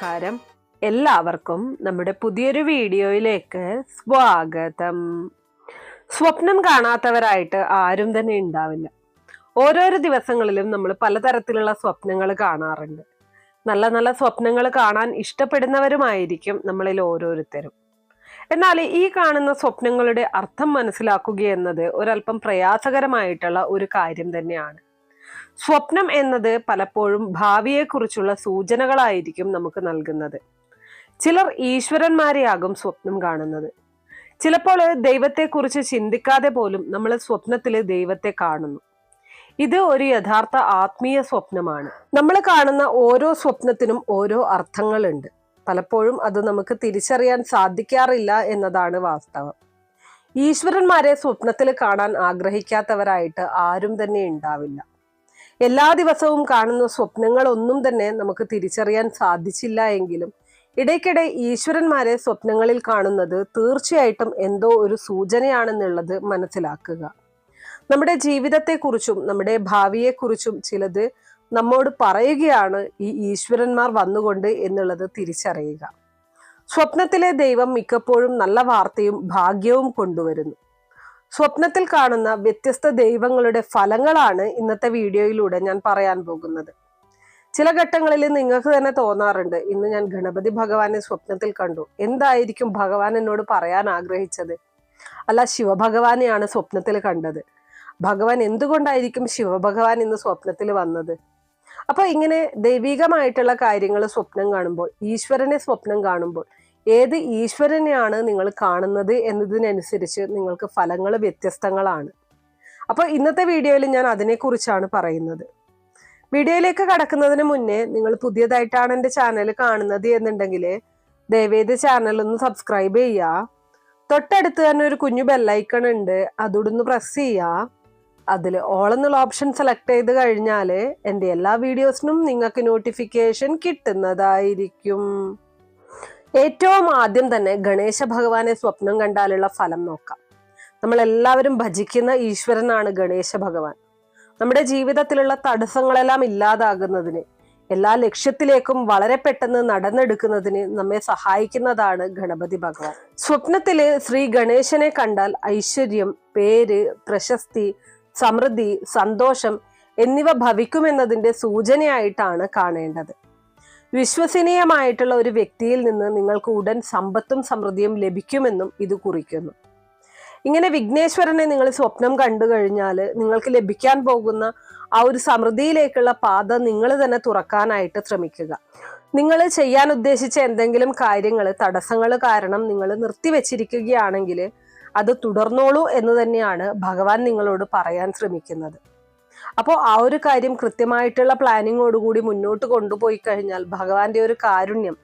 നമസ്കാരം. എല്ലാവർക്കും നമ്മുടെ പുതിയൊരു വീഡിയോയിലേക്ക് സ്വാഗതം. സ്വപ്നം കാണാത്തവരായിട്ട് ആരും തന്നെ ഉണ്ടാവില്ല. ഓരോരോ ദിവസങ്ങളിലും നമ്മൾ പലതരത്തിലുള്ള സ്വപ്നങ്ങൾ കാണാറുണ്ട്. നല്ല നല്ല സ്വപ്നങ്ങൾ കാണാൻ ഇഷ്ടപ്പെടുന്നവരുമായിരിക്കും നമ്മളിൽ ഓരോരുത്തരും. എന്നാൽ ഈ കാണുന്ന സ്വപ്നങ്ങളുടെ അർത്ഥം മനസ്സിലാക്കുക എന്നത് ഒരല്പം പ്രയാസകരമായിട്ടുള്ള ഒരു കാര്യം തന്നെയാണ്. സ്വപ്നം എന്നത് പലപ്പോഴും ഭാവിയെക്കുറിച്ചുള്ള സൂചനകളായിരിക്കും നമുക്ക് നൽകുന്നത്. ചിലർ ഈശ്വരന്മാരെയാകും സ്വപ്നം കാണുന്നത്. ചിലപ്പോൾ ദൈവത്തെക്കുറിച്ച് ചിന്തിക്കാതെ പോലും നമ്മൾ സ്വപ്നത്തിൽ ദൈവത്തെ കാണുന്നു. ഇത് ഒരു യഥാർത്ഥ ആത്മീയ സ്വപ്നമാണ്. നമ്മൾ കാണുന്ന ഓരോ സ്വപ്നത്തിനും ഓരോ അർത്ഥങ്ങളുണ്ട്. പലപ്പോഴും അത് നമുക്ക് തിരിച്ചറിയാൻ സാധിക്കാറില്ല എന്നതാണ് വാസ്തവം. ഈശ്വരന്മാരെ സ്വപ്നത്തിൽ കാണാൻ ആഗ്രഹിക്കാത്തവരായിട്ട് ആരും തന്നെ ഉണ്ടാവില്ല. എല്ലാ ദിവസവും കാണുന്ന സ്വപ്നങ്ങളൊന്നും തന്നെ നമുക്ക് തിരിച്ചറിയാൻ സാധിച്ചില്ല എങ്കിലും ഇടയ്ക്കിടെ ഈശ്വരന്മാരെ സ്വപ്നങ്ങളിൽ കാണുന്നത് തീർച്ചയായിട്ടും എന്തോ ഒരു സൂചനയാണെന്നുള്ളത് മനസ്സിലാക്കുക. നമ്മുടെ ജീവിതത്തെക്കുറിച്ചും നമ്മുടെ ഭാവിയെക്കുറിച്ചും ചിലത് നമ്മോട് പറയുകയാണ് ഈ ഈശ്വരന്മാർ വന്നുകൊണ്ട് എന്നുള്ളത് തിരിച്ചറിയുക. സ്വപ്നത്തിലെ ദൈവം മിക്കപ്പോഴും നല്ല വാർത്തയും ഭാഗ്യവും കൊണ്ടുവരുന്നു. സ്വപ്നത്തിൽ കാണുന്ന വ്യത്യസ്ത ദൈവങ്ങളുടെ ഫലങ്ങളാണ് ഇന്നത്തെ വീഡിയോയിലൂടെ ഞാൻ പറയാൻ പോകുന്നത്. ചില ഘട്ടങ്ങളിൽ നിങ്ങൾക്ക് തന്നെ തോന്നാറുണ്ട് ഇന്ന് ഞാൻ ഗണപതി ഭഗവാനെ സ്വപ്നത്തിൽ കണ്ടു. എന്തായിരിക്കും ഭഗവാൻ എന്നോട് പറയാൻ ആഗ്രഹിച്ചത്? അല്ല ശിവഭഗവാനെയാണ് സ്വപ്നത്തിൽ കണ്ടത്. ഭഗവാൻ എന്തുകൊണ്ടായിരിക്കും ശിവഭഗവാൻ ഇന്ന് സ്വപ്നത്തിൽ വന്നത്? അപ്പൊ ഇങ്ങനെ ദൈവികമായിട്ടുള്ള കാര്യങ്ങൾ സ്വപ്നം കാണുമ്പോൾ ഈശ്വരനെ സ്വപ്നം കാണുമ്പോൾ ഏത് ഈശ്വരനെയാണ് നിങ്ങൾ കാണുന്നത് എന്നതിനനുസരിച്ച് നിങ്ങൾക്ക് ഫലങ്ങൾ വ്യത്യസ്തങ്ങളാണ്. അപ്പോൾ ഇന്നത്തെ വീഡിയോയിൽ ഞാൻ അതിനെക്കുറിച്ചാണ് പറയുന്നത്. വീഡിയോയിലേക്ക് കടക്കുന്നതിന് മുന്നേ നിങ്ങൾ പുതിയതായിട്ടാണ് എന്റെ ചാനൽ കാണുന്നത് എന്നുണ്ടെങ്കിൽ ദേവേദ ചാനൽ ഒന്ന് സബ്സ്ക്രൈബ് ചെയ്യുക. തൊട്ടടുത്ത് തന്നെ ഒരു കുഞ്ഞു ബെല്ലൈക്കൺ ഉണ്ട്. അതോടൊന്ന് പ്രസ് ചെയ്യുക. അതിൽ ഓൾ എന്നുള്ള ഓപ്ഷൻ സെലക്ട് ചെയ്ത് കഴിഞ്ഞാൽ എന്റെ എല്ലാ വീഡിയോസിനും നിങ്ങൾക്ക് നോട്ടിഫിക്കേഷൻ കിട്ടുന്നതായിരിക്കും. ഏറ്റവും ആദ്യം തന്നെ ഗണേശ ഭഗവാനെ സ്വപ്നം കണ്ടാലുള്ള ഫലം നോക്കാം. നമ്മൾ എല്ലാവരും ഭജിക്കുന്ന ഈശ്വരനാണ് ഗണേശ ഭഗവാൻ. നമ്മുടെ ജീവിതത്തിലുള്ള തടസ്സങ്ങളെല്ലാം ഇല്ലാതാകുന്നതിന് എല്ലാ ലക്ഷ്യത്തിലേക്കും വളരെ പെട്ടെന്ന് നടന്നെടുക്കുന്നതിന് നമ്മെ സഹായിക്കുന്നതാണ് ഗണപതി ഭഗവാൻ. സ്വപ്നത്തിൽ ശ്രീ ഗണേശനെ കണ്ടാൽ ഐശ്വര്യം പേര് പ്രശസ്തി സമൃദ്ധി സന്തോഷം എന്നിവ ഭവിക്കുമെന്നതിന്റെ സൂചനയായിട്ടാണ് കാണേണ്ടത്. വിശ്വസനീയമായിട്ടുള്ള ഒരു വ്യക്തിയിൽ നിന്ന് നിങ്ങൾക്ക് ഉടൻ സമ്പത്തും സമൃദ്ധിയും ലഭിക്കുമെന്നും ഇത് കുറിക്കുന്നു. ഇങ്ങനെ വിഘ്നേശ്വരനെ നിങ്ങൾ സ്വപ്നം കണ്ടു കഴിഞ്ഞാൽ നിങ്ങൾക്ക് ലഭിക്കാൻ പോകുന്ന ആ ഒരു സമൃദ്ധിയിലേക്കുള്ള പാത നിങ്ങൾ തന്നെ തുറക്കാനായിട്ട് ശ്രമിക്കുക. നിങ്ങൾ ചെയ്യാൻ ഉദ്ദേശിച്ച എന്തെങ്കിലും കാര്യങ്ങൾ തടസ്സങ്ങൾ കാരണം നിങ്ങൾ നിർത്തിവെച്ചിരിക്കുകയാണെങ്കിൽ അത് തുടർന്നോളൂ എന്ന് തന്നെയാണ് ഭഗവാൻ നിങ്ങളോട് പറയാൻ ശ്രമിക്കുന്നത്. അപ്പോൾ ആ ഒരു കാര്യം കൃത്യമായിട്ടുള്ള പ്ലാനിങ്ങോടുകൂടി മുന്നോട്ട് കൊണ്ടുപോയി കഴിഞ്ഞാൽ ഭഗവാന്റെ ഒരു കാരുണ്യം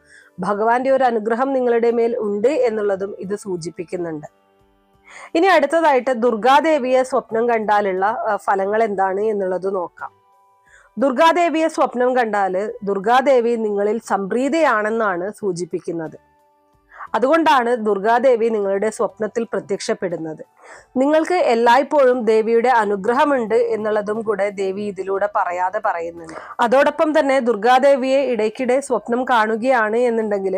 ഭഗവാന്റെ ഒരു അനുഗ്രഹം നിങ്ങളുടെ മേൽ ഉണ്ട് എന്നുള്ളതും ഇത് സൂചിപ്പിക്കുന്നുണ്ട്. ഇനി അടുത്തതായിട്ട് ദുർഗാദേവിയെ സ്വപ്നം കണ്ടാലുള്ള ഫലങ്ങൾ എന്താണ് എന്നുള്ളത് നോക്കാം. ദുർഗാദേവിയെ സ്വപ്നം കണ്ടാൽ ദുർഗാദേവി നിങ്ങളിൽ സംപ്രീതയാണെന്നാണ് സൂചിപ്പിക്കുന്നത്. അതുകൊണ്ടാണ് ദുർഗാദേവി നിങ്ങളുടെ സ്വപ്നത്തിൽ പ്രത്യക്ഷപ്പെടുന്നത്. നിങ്ങൾക്ക് എല്ലായ്പ്പോഴും ദേവിയുടെ അനുഗ്രഹമുണ്ട് എന്നുള്ളതും കൂടെ ദേവി ഇതിലൂടെ പറയാതെ പറയുന്നുണ്ട്. അതോടൊപ്പം തന്നെ ദുർഗാദേവിയെ ഇടയ്ക്കിടെ സ്വപ്നം കാണുകയാണ് എന്നുണ്ടെങ്കിൽ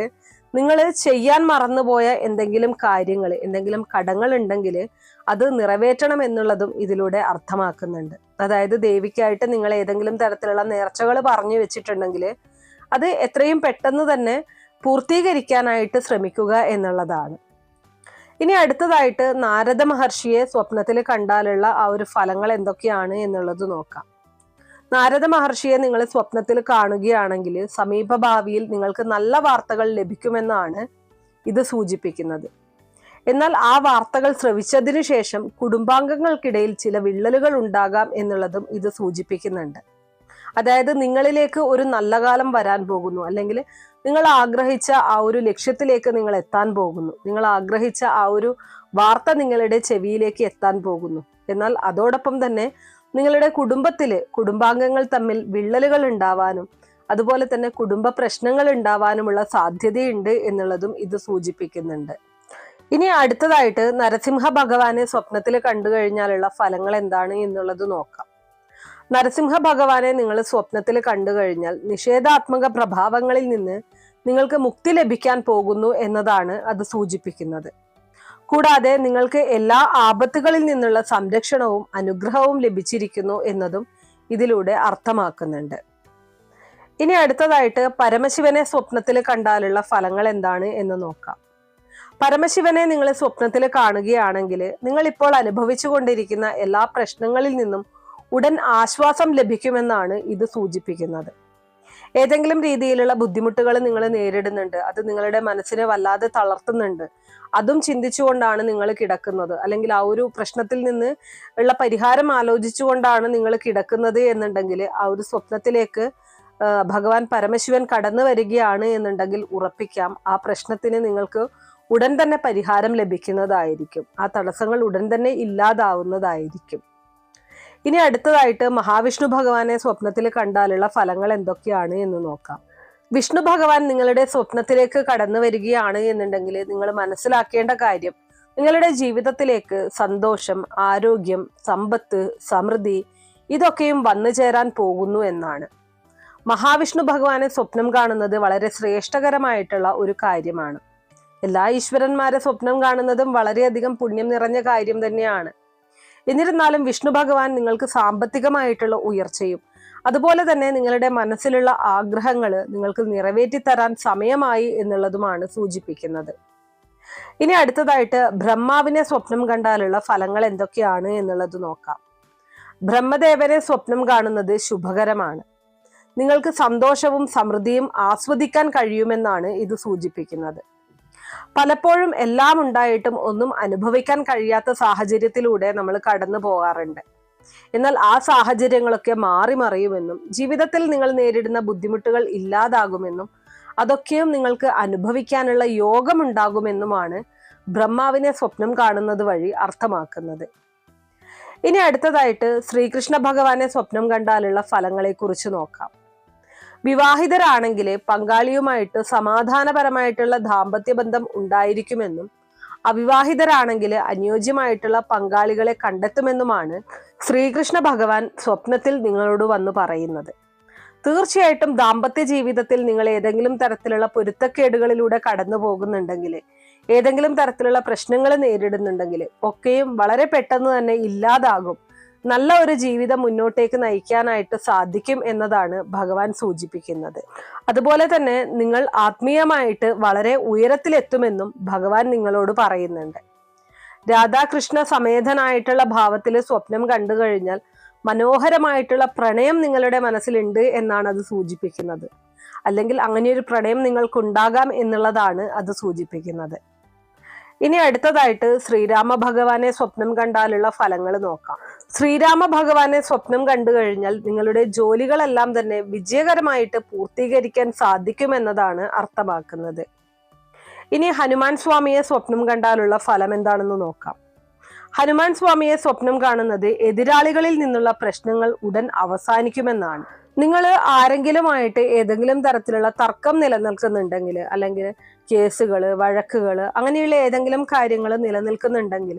നിങ്ങൾ ചെയ്യാൻ മറന്നുപോയ എന്തെങ്കിലും കാര്യങ്ങൾ എന്തെങ്കിലും കടങ്ങൾ ഉണ്ടെങ്കിൽ അത് നിറവേറ്റണം എന്നുള്ളതും ഇതിലൂടെ അർത്ഥമാക്കുന്നുണ്ട്. അതായത് ദേവിക്കായിട്ട് നിങ്ങൾ ഏതെങ്കിലും തരത്തിലുള്ള നേർച്ചകൾ പറഞ്ഞു വെച്ചിട്ടുണ്ടെങ്കിൽ അത് എത്രയും പെട്ടെന്ന് തന്നെ പൂർത്തീകരിക്കാനായിട്ട് ശ്രമിക്കുക എന്നുള്ളതാണ്. ഇനി അടുത്തതായിട്ട് നാരദ മഹർഷിയെ സ്വപ്നത്തിൽ കണ്ടാലുള്ള ആ ഒരു ഫലങ്ങൾ എന്തൊക്കെയാണ് എന്നുള്ളത് നോക്കാം. നാരദ മഹർഷിയെ നിങ്ങൾ സ്വപ്നത്തിൽ കാണുകയാണെങ്കിൽ സമീപ ഭാവിയിൽ നിങ്ങൾക്ക് നല്ല വാർത്തകൾ ലഭിക്കുമെന്നാണ് ഇത് സൂചിപ്പിക്കുന്നത്. എന്നാൽ ആ വാർത്തകൾ ശ്രവിച്ചതിനു ശേഷം കുടുംബാംഗങ്ങൾക്കിടയിൽ ചില വിള്ളലുകൾ ഉണ്ടാകാം എന്നുള്ളതും ഇത് സൂചിപ്പിക്കുന്നുണ്ട്. അതായത് നിങ്ങളിലേക്ക് ഒരു നല്ല കാലം വരാൻ പോകുന്നു. അല്ലെങ്കിൽ നിങ്ങൾ ആഗ്രഹിച്ച ആ ഒരു ലക്ഷ്യത്തിലേക്ക് നിങ്ങൾ എത്താൻ പോകുന്നു. നിങ്ങൾ ആഗ്രഹിച്ച ആ ഒരു വാർത്ത നിങ്ങളുടെ ചെവിയിലേക്ക് എത്താൻ പോകുന്നു. എന്നാൽ അതോടൊപ്പം തന്നെ നിങ്ങളുടെ കുടുംബത്തിൽ കുടുംബാംഗങ്ങൾ തമ്മിൽ വിള്ളലുകൾ ഉണ്ടാവാനും അതുപോലെ തന്നെ കുടുംബ പ്രശ്നങ്ങൾ ഉണ്ടാവാനുമുള്ള സാധ്യതയുണ്ട് എന്നുള്ളതും ഇത് സൂചിപ്പിക്കുന്നുണ്ട്. ഇനി അടുത്തതായിട്ട് നരസിംഹ ഭഗവാനെ സ്വപ്നത്തിൽ കണ്ടു കഴിഞ്ഞാലുള്ള ഫലങ്ങൾ എന്താണ് എന്നുള്ളത് നോക്കാം. നരസിംഹ ഭഗവാനെ നിങ്ങൾ സ്വപ്നത്തിൽ കണ്ടു കഴിഞ്ഞാൽ നിഷേധാത്മക പ്രഭാവങ്ങളിൽ നിന്ന് നിങ്ങൾക്ക് മുക്തി ലഭിക്കാൻ പോകുന്നു എന്നതാണ് അത് സൂചിപ്പിക്കുന്നത്. കൂടാതെ നിങ്ങൾക്ക് എല്ലാ ആപത്തുകളിൽ നിന്നുള്ള സംരക്ഷണവും അനുഗ്രഹവും ലഭിച്ചിരിക്കുന്നു എന്നതും ഇതിലൂടെ അർത്ഥമാക്കുന്നുണ്ട്. ഇനി അടുത്തതായിട്ട് പരമശിവനെ സ്വപ്നത്തിൽ കണ്ടാലുള്ള ഫലങ്ങൾ എന്താണ് എന്ന് നോക്കാം. പരമശിവനെ നിങ്ങൾ സ്വപ്നത്തിൽ കാണുകയാണെങ്കിൽ നിങ്ങൾ ഇപ്പോൾ അനുഭവിച്ചു കൊണ്ടിരിക്കുന്ന എല്ലാ പ്രശ്നങ്ങളിൽ നിന്നും ഉടൻ ആശ്വാസം ലഭിക്കുമെന്നാണ് ഇത് സൂചിപ്പിക്കുന്നത്. ഏതെങ്കിലും രീതിയിലുള്ള ബുദ്ധിമുട്ടുകൾ നിങ്ങൾ നേരിടുന്നുണ്ട് അത് നിങ്ങളുടെ മനസ്സിനെ വല്ലാതെ തളർത്തുന്നുണ്ട് അതും ചിന്തിച്ചുകൊണ്ടാണ് നിങ്ങൾ കിടക്കുന്നത്. അല്ലെങ്കിൽ ആ ഒരു പ്രശ്നത്തിൽ നിന്ന് ഉള്ള പരിഹാരം ആലോചിച്ചുകൊണ്ടാണ് നിങ്ങൾ കിടക്കുന്നത് എന്നുണ്ടെങ്കിൽ ആ ഒരു സ്വപ്നത്തിലേക്ക് ഭഗവാൻ പരമശിവൻ കടന്നു വരികയാണ് എന്നുണ്ടെങ്കിൽ ഉറപ്പിക്കാം. ആ പ്രശ്നത്തിന് നിങ്ങൾക്ക് ഉടൻ തന്നെ പരിഹാരം ലഭിക്കുന്നതായിരിക്കും. ആ തടസ്സങ്ങൾ ഉടൻ തന്നെ ഇല്ലാതാവുന്നതായിരിക്കും. ഇനി അടുത്തതായിട്ട് മഹാവിഷ്ണു ഭഗവാനെ സ്വപ്നത്തിൽ കണ്ടാലുള്ള ഫലങ്ങൾ എന്തൊക്കെയാണ് എന്ന് നോക്കാം. വിഷ്ണു ഭഗവാൻ നിങ്ങളുടെ സ്വപ്നത്തിലേക്ക് കടന്നു വരികയാണ് എന്നുണ്ടെങ്കിൽ നിങ്ങൾ മനസ്സിലാക്കേണ്ട കാര്യം നിങ്ങളുടെ ജീവിതത്തിലേക്ക് സന്തോഷം ആരോഗ്യം സമ്പത്ത് സമൃദ്ധി ഇതൊക്കെയും വന്നു ചേരാൻ പോകുന്നു എന്നാണ്. മഹാവിഷ്ണു ഭഗവാനെ സ്വപ്നം കാണുന്നത് വളരെ ശ്രേഷ്ഠകരമായിട്ടുള്ള ഒരു കാര്യമാണ്. എല്ലാ ഈശ്വരന്മാരെ സ്വപ്നം കാണുന്നതും വളരെയധികം പുണ്യം നിറഞ്ഞ കാര്യം തന്നെയാണ്. എന്നിരുന്നാലും വിഷ്ണു ഭഗവാൻ നിങ്ങൾക്ക് സാമ്പത്തികമായിട്ടുള്ള ഉയർച്ചയും അതുപോലെ തന്നെ നിങ്ങളുടെ മനസ്സിലുള്ള ആഗ്രഹങ്ങൾ നിങ്ങൾക്ക് നിറവേറ്റി തരാൻ സമയമായി എന്നുള്ളതുമാണ് സൂചിപ്പിക്കുന്നത്. ഇനി അടുത്തതായിട്ട് ബ്രഹ്മാവിനെ സ്വപ്നം കണ്ടാലുള്ള ഫലങ്ങൾ എന്തൊക്കെയാണ് എന്നുള്ളത് നോക്കാം. ബ്രഹ്മദേവനെ സ്വപ്നം കാണുന്നത് ശുഭകരമാണ്. നിങ്ങൾക്ക് സന്തോഷവും സമൃദ്ധിയും ആസ്വദിക്കാൻ കഴിയുമെന്നാണ് ഇത് സൂചിപ്പിക്കുന്നത്. പലപ്പോഴും എല്ലാം ഉണ്ടായിട്ടും ഒന്നും അനുഭവിക്കാൻ കഴിയാത്ത സാഹചര്യത്തിലൂടെ നമ്മൾ കടന്നു പോകാറുണ്ട്. എന്നാൽ ആ സാഹചര്യങ്ങളൊക്കെ മാറി മറിയുമെന്നും ജീവിതത്തിൽ നിങ്ങൾ നേരിടുന്ന ബുദ്ധിമുട്ടുകൾ ഇല്ലാതാകുമെന്നും അതൊക്കെയും നിങ്ങൾക്ക് അനുഭവിക്കാനുള്ള യോഗമുണ്ടാകുമെന്നുമാണ് ബ്രഹ്മാവിനെ സ്വപ്നം കാണുന്നത് വഴി അർത്ഥമാക്കുന്നത്. ഇനി അടുത്തതായിട്ട് ശ്രീകൃഷ്ണ ഭഗവാനെ സ്വപ്നം കണ്ടാലുള്ള ഫലങ്ങളെ കുറിച്ച് നോക്കാം. വിവാഹിതരാണെങ്കിൽ പങ്കാളിയുമായിട്ട് സമാധാനപരമായിട്ടുള്ള ദാമ്പത്യ ബന്ധം ഉണ്ടായിരിക്കുമെന്നും അവിവാഹിതരാണെങ്കിൽ അനുയോജ്യമായിട്ടുള്ള പങ്കാളികളെ കണ്ടെത്തുമെന്നുമാണ് ശ്രീകൃഷ്ണ ഭഗവാൻ സ്വപ്നത്തിൽ നിങ്ങളോട് വന്ന് പറയുന്നത്. തീർച്ചയായിട്ടും ദാമ്പത്യ ജീവിതത്തിൽ നിങ്ങൾ ഏതെങ്കിലും തരത്തിലുള്ള പൊരുത്തക്കേടുകളിലൂടെ കടന്നു പോകുന്നുണ്ടെങ്കിൽ ഏതെങ്കിലും തരത്തിലുള്ള പ്രശ്നങ്ങൾ നേരിടുന്നുണ്ടെങ്കിൽ ഒക്കെയും വളരെ പെട്ടെന്ന് തന്നെ ഇല്ലാതാകും. നല്ല ഒരു ജീവിതം മുന്നോട്ടേക്ക് നയിക്കാനായിട്ട് സാധിക്കും എന്നതാണ് ഭഗവാൻ സൂചിപ്പിക്കുന്നത്. അതുപോലെ തന്നെ നിങ്ങൾ ആത്മീയമായിട്ട് വളരെ ഉയരത്തിലെത്തുമെന്നും ഭഗവാൻ നിങ്ങളോട് പറയുന്നുണ്ട്. രാധാകൃഷ്ണ സമേതനായിട്ടുള്ള ഭാവത്തിൽ സ്വപ്നം കണ്ടു കഴിഞ്ഞാൽ മനോഹരമായിട്ടുള്ള പ്രണയം നിങ്ങളുടെ മനസ്സിലുണ്ട് എന്നാണ് അത് സൂചിപ്പിക്കുന്നത്. അല്ലെങ്കിൽ അങ്ങനെ ഒരു പ്രണയം നിങ്ങൾക്കുണ്ടാകാം എന്നുള്ളതാണ് അത് സൂചിപ്പിക്കുന്നത്. ഇനി അടുത്തതായിട്ട് ശ്രീരാമ ഭഗവാനെ സ്വപ്നം കണ്ടാലുള്ള ഫലങ്ങൾ നോക്കാം. ശ്രീരാമ ഭഗവാനെ സ്വപ്നം കണ്ടു കഴിഞ്ഞാൽ നിങ്ങളുടെ ജോലികളെല്ലാം തന്നെ വിജയകരമായിട്ട് പൂർത്തീകരിക്കാൻ സാധിക്കുമെന്നതാണ് അർത്ഥമാക്കുന്നത്. ഇനി ഹനുമാൻ സ്വാമിയെ സ്വപ്നം കണ്ടാലുള്ള ഫലം എന്താണെന്ന് നോക്കാം. ഹനുമാൻ സ്വാമിയെ സ്വപ്നം കാണുന്നത് എതിരാളികളിൽ നിന്നുള്ള പ്രശ്നങ്ങൾ ഉടൻ അവസാനിക്കുമെന്നാണ്. നിങ്ങൾ ആരെങ്കിലുമായിട്ട് ഏതെങ്കിലും തരത്തിലുള്ള തർക്കം നിലനിൽക്കുന്നുണ്ടെങ്കിൽ അല്ലെങ്കിൽ കേസുകൾ വഴക്കുകൾ അങ്ങനെയുള്ള ഏതെങ്കിലും കാര്യങ്ങൾ നിലനിൽക്കുന്നുണ്ടെങ്കിൽ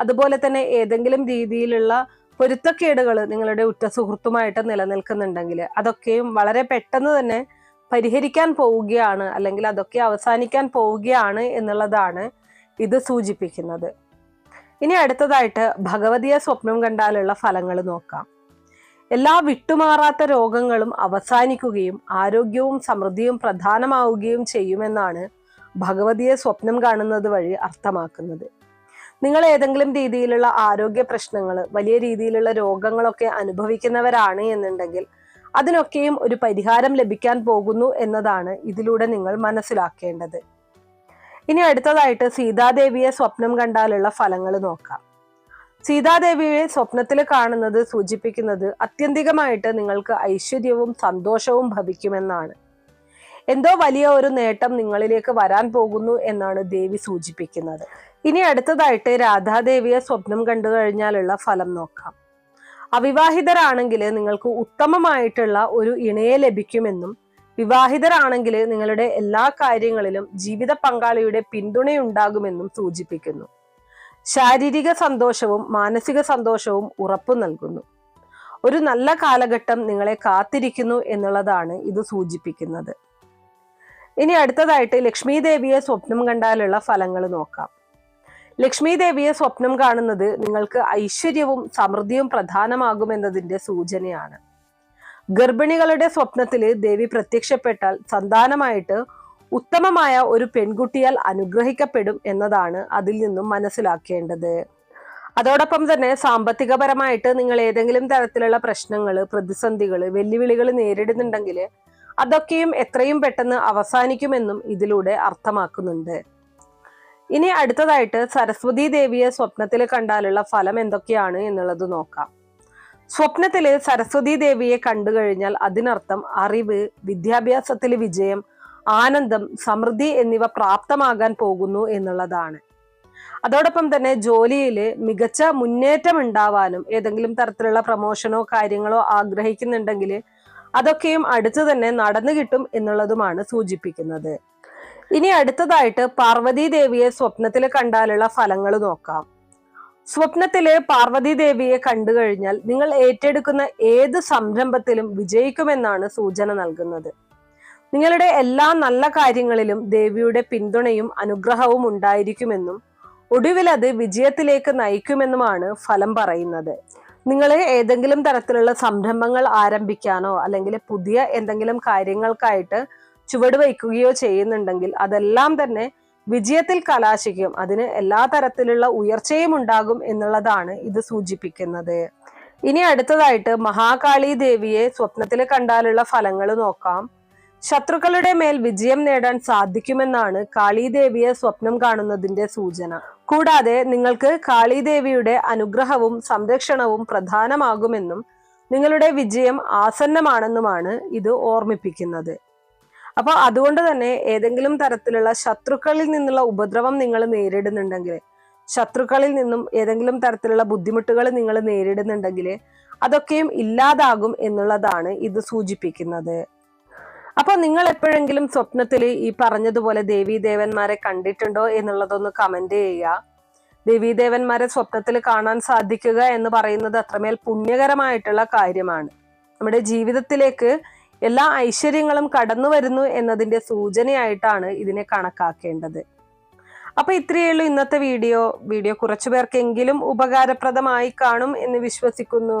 അതുപോലെ തന്നെ ഏതെങ്കിലും രീതിയിലുള്ള പൊരുത്തക്കേടുകൾ നിങ്ങളുടെ ഉറ്റ സുഹൃത്തുമായിട്ട് നിലനിൽക്കുന്നുണ്ടെങ്കിൽ അതൊക്കെയും വളരെ പെട്ടെന്ന് തന്നെ പരിഹരിക്കാൻ പോവുകയാണ് അല്ലെങ്കിൽ അതൊക്കെ അവസാനിക്കാൻ പോവുകയാണ് എന്നുള്ളതാണ് ഇത് സൂചിപ്പിക്കുന്നത്. ഇനി അടുത്തതായിട്ട് ഭഗവതിയെ സ്വപ്നം കണ്ടാലുള്ള ഫലങ്ങൾ നോക്കാം. എല്ലാ വിട്ടുമാറാത്ത രോഗങ്ങളും അവസാനിക്കുകയും ആരോഗ്യവും സമൃദ്ധിയും പ്രധാനമാവുകയും ചെയ്യുമെന്നാണ് ഭഗവതിയെ സ്വപ്നം കാണുന്നത് വഴി അർത്ഥമാക്കുന്നത്. നിങ്ങൾ ഏതെങ്കിലും രീതിയിലുള്ള ആരോഗ്യ പ്രശ്നങ്ങൾ വലിയ രീതിയിലുള്ള രോഗങ്ങളൊക്കെ അനുഭവിക്കുന്നവരാണ് എന്നുണ്ടെങ്കിൽ അതിനൊക്കെയും ഒരു പരിഹാരം ലഭിക്കാൻ പോകുന്നു എന്നതാണ് ഇതിലൂടെ നിങ്ങൾ മനസ്സിലാക്കേണ്ടത്. ഇനി അടുത്തതായിട്ട് സീതാദേവിയെ സ്വപ്നം കണ്ടാലുള്ള ഫലങ്ങൾ നോക്കാം. സീതാദേവിയെ സ്വപ്നത്തിൽ കാണുന്നത് സൂചിപ്പിക്കുന്നത് അത്യന്തികമായിട്ട് നിങ്ങൾക്ക് ഐശ്വര്യവും സന്തോഷവും ഭവിക്കുമെന്നാണ്. എന്തോ വലിയ ഒരു നേട്ടം നിങ്ങളിലേക്ക് വരാൻ പോകുന്നു എന്നാണ് ദേവി സൂചിപ്പിക്കുന്നത്. ഇനി അടുത്തതായിട്ട് രാധാദേവിയെ സ്വപ്നം കണ്ടു കഴിഞ്ഞാലുള്ള ഫലം നോക്കാം. അവിവാഹിതരാണെങ്കിൽ നിങ്ങൾക്ക് ഉത്തമമായിട്ടുള്ള ഒരു ഇണയെ ലഭിക്കുമെന്നും വിവാഹിതരാണെങ്കിൽ നിങ്ങളുടെ എല്ലാ കാര്യങ്ങളിലും ജീവിത പങ്കാളിയുടെ പിന്തുണയുണ്ടാകുമെന്നും സൂചിപ്പിക്കുന്നു. ശാരീരിക സന്തോഷവും മാനസിക സന്തോഷവും ഉറപ്പു നൽകുന്നു. ഒരു നല്ല കാലഘട്ടം നിങ്ങളെ കാത്തിരിക്കുന്നു എന്നുള്ളതാണ് ഇത് സൂചിപ്പിക്കുന്നത്. ഇനി അടുത്തതായിട്ട് ലക്ഷ്മി ദേവിയെ സ്വപ്നം കണ്ടാലുള്ള ഫലങ്ങൾ നോക്കാം. ലക്ഷ്മി ദേവിയെ സ്വപ്നം കാണുന്നത് നിങ്ങൾക്ക് ഐശ്വര്യവും സമൃദ്ധിയും പ്രധാനമാകുമെന്നതിന്റെ സൂചനയാണ്. ഗർഭിണികളുടെ സ്വപ്നത്തിൽ ദേവി പ്രത്യക്ഷപ്പെട്ടാൽ സന്താനമായിട്ട് ഉത്തമമായ ഒരു പെൺകുട്ടിയാൽ അനുഗ്രഹിക്കപ്പെടും എന്നതാണ് അതിൽ നിന്നും മനസ്സിലാക്കേണ്ടത്. അതോടൊപ്പം തന്നെ സാമ്പത്തികപരമായിട്ട് നിങ്ങൾ ഏതെങ്കിലും തരത്തിലുള്ള പ്രശ്നങ്ങൾ പ്രതിസന്ധികൾ വെല്ലുവിളികൾ നേരിടുന്നുണ്ടെങ്കിൽ അതൊക്കെയും എത്രയും പെട്ടെന്ന് അവസാനിക്കുമെന്നും ഇതിലൂടെ അർത്ഥമാക്കുന്നുണ്ട്. ഇനി അടുത്തതായിട്ട് സരസ്വതി ദേവിയെ സ്വപ്നത്തിൽ കണ്ടാലുള്ള ഫലം എന്തൊക്കെയാണ് എന്നുള്ളത് നോക്കാം. സ്വപ്നത്തിൽ സരസ്വതി ദേവിയെ കണ്ടു കഴിഞ്ഞാൽ അതിനർത്ഥം അറിവ് വിദ്യാഭ്യാസത്തിൽ വിജയം ആനന്ദം സമൃദ്ധി എന്നിവ പ്രാപ്തമാകാൻ പോകുന്നു എന്നുള്ളതാണ്. അതോടൊപ്പം തന്നെ ജോലിയിൽ മികച്ച മുന്നേറ്റം ഉണ്ടാവാനും ഏതെങ്കിലും തരത്തിലുള്ള പ്രമോഷനോ കാര്യങ്ങളോ ആഗ്രഹിക്കുന്നുണ്ടെങ്കിൽ അതൊക്കെയും അടുത്തു തന്നെ നടന്നു കിട്ടും എന്നുള്ളതുമാണ് സൂചിപ്പിക്കുന്നത്. ഇനി അടുത്തതായിട്ട് പാർവതി ദേവിയെ സ്വപ്നത്തിൽ കണ്ടാലുള്ള ഫലങ്ങൾ നോക്കാം. സ്വപ്നത്തിലെ പാർവതി ദേവിയെ കണ്ടു കഴിഞ്ഞാൽ നിങ്ങൾ ഏറ്റെടുക്കുന്ന ഏത് സംരംഭത്തിലും വിജയിക്കുമെന്നാണ് സൂചന നൽകുന്നത്. നിങ്ങളുടെ എല്ലാ നല്ല കാര്യങ്ങളിലും ദേവിയുടെ പിന്തുണയും അനുഗ്രഹവും ഉണ്ടായിരിക്കുമെന്നും ഒടുവിൽ അത് വിജയത്തിലേക്ക് നയിക്കുമെന്നുമാണ് ഫലം പറയുന്നത്. നിങ്ങൾ ഏതെങ്കിലും തരത്തിലുള്ള സംരംഭങ്ങൾ ആരംഭിക്കാനോ അല്ലെങ്കിൽ പുതിയ എന്തെങ്കിലും കാര്യങ്ങൾക്കായിട്ട് ചുവട് വയ്ക്കുകയോ ചെയ്യുന്നുണ്ടെങ്കിൽ അതെല്ലാം തന്നെ വിജയത്തിൽ കലാശിക്കും. അതിന് എല്ലാ തരത്തിലുള്ള ഉയർച്ചയും ഉണ്ടാകും എന്നുള്ളതാണ് ഇത് സൂചിപ്പിക്കുന്നത്. ഇനി അടുത്തതായിട്ട് മഹാകാളി ദേവിയെ സ്വപ്നത്തിൽ കണ്ടാലുള്ള ഫലങ്ങൾ നോക്കാം. ശത്രുക്കളുടെ മേൽ വിജയം നേടാൻ സാധിക്കുമെന്നാണ് കാളീദേവിയെ സ്വപ്നം കാണുന്നതിന്റെ സൂചന. കൂടാതെ നിങ്ങൾക്ക് കാളിദേവിയുടെ അനുഗ്രഹവും സംരക്ഷണവും പ്രധാനമാകുമെന്നും നിങ്ങളുടെ വിജയം ആസന്നമാണെന്നുമാണ് ഇത് ഓർമ്മിപ്പിക്കുന്നത്. അപ്പൊ അതുകൊണ്ട് തന്നെ ഏതെങ്കിലും തരത്തിലുള്ള ശത്രുക്കളിൽ നിന്നുള്ള ഉപദ്രവം നിങ്ങൾ നേരിടുന്നുണ്ടെങ്കിൽ ശത്രുക്കളിൽ നിന്നും ഏതെങ്കിലും തരത്തിലുള്ള ബുദ്ധിമുട്ടുകൾ നിങ്ങൾ നേരിടുന്നുണ്ടെങ്കിൽ അതൊക്കെയും ഇല്ലാതാകും എന്നുള്ളതാണ് ഇത് സൂചിപ്പിക്കുന്നത്. അപ്പൊ നിങ്ങൾ എപ്പോഴെങ്കിലും സ്വപ്നത്തിൽ ഈ പറഞ്ഞതുപോലെ ദേവീ ദേവന്മാരെ കണ്ടിട്ടുണ്ടോ എന്നുള്ളതൊന്ന് കമന്റ് ചെയ്യുക. ദേവീ ദേവന്മാരെ സ്വപ്നത്തിൽ കാണാൻ സാധിക്കുക എന്ന് പറയുന്നത് അത്രമേൽ പുണ്യകരമായിട്ടുള്ള കാര്യമാണ്. നമ്മുടെ ജീവിതത്തിലേക്ക് എല്ലാ ഐശ്വര്യങ്ങളും കടന്നു വരുന്നു എന്നതിന്റെ സൂചനയായിട്ടാണ് ഇതിനെ കണക്കാക്കേണ്ടത്. അപ്പൊ ഇത്രയേ ഉള്ളൂ ഇന്നത്തെ വീഡിയോ. വീഡിയോ കുറച്ചു പേർക്കെങ്കിലും ഉപകാരപ്രദമായി കാണും എന്ന് വിശ്വസിക്കുന്നു.